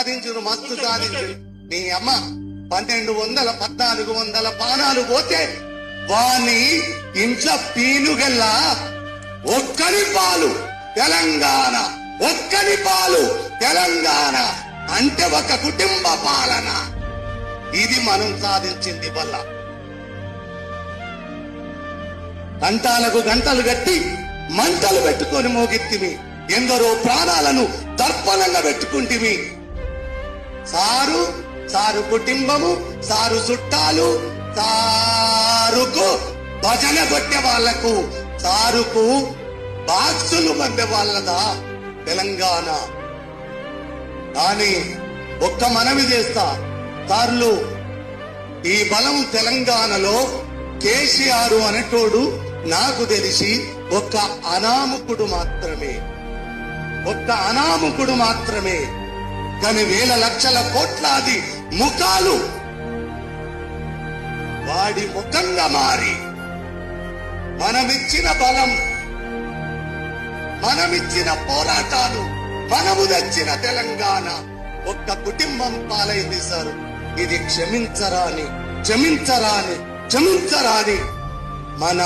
సాధించును మస్తు సాధించును నీ అమ్మ పన్నెండు వందల పద్నాలుగు వందల పానాలు పోతే వాణి ఇంట్లో పీనుగల్లా. ఒక్కని పాలు తెలంగాణ ఒక్కని పాలు తెలంగాణ. అంటే ఒక కుటుంబ పాలన. ఇది మనం సాధించింది వల్ల. గంటాలకు గంటలు కట్టి మంటలు పెట్టుకొని మోగిత్తిమి. ఎందరో ప్రాణాలను తర్పణంగా పెట్టుకుంటిమి. సారు కుటుంబము సారు చుట్టాలు సారుకు భజన కొట్టే వాళ్ళకు సారుకు బాక్సులు పంపే వాళ్ళదా? తెలంగాణ. కానీ ఒక్క మనవి చేస్తా. సార్లు ఈ బలం తెలంగాణలో కేసీఆర్ అనేటోడు నాకు తెలిసి ఒక్క అనామకుడు మాత్రమే. ఒక్క అనామకుడు మాత్రమే. కానీ వేల లక్షల కోట్లాది ముఖాలు వాడి ముఖంగా మారి మనమిచ్చిన బలం మనమిచ్చిన పోరాటాలు మనము తెచ్చిన తెలంగాణ ఒక్క కుటుంబం పాలైంది సార్. ఇది క్షమించరాని క్షమించరాని క్షమించరాని మన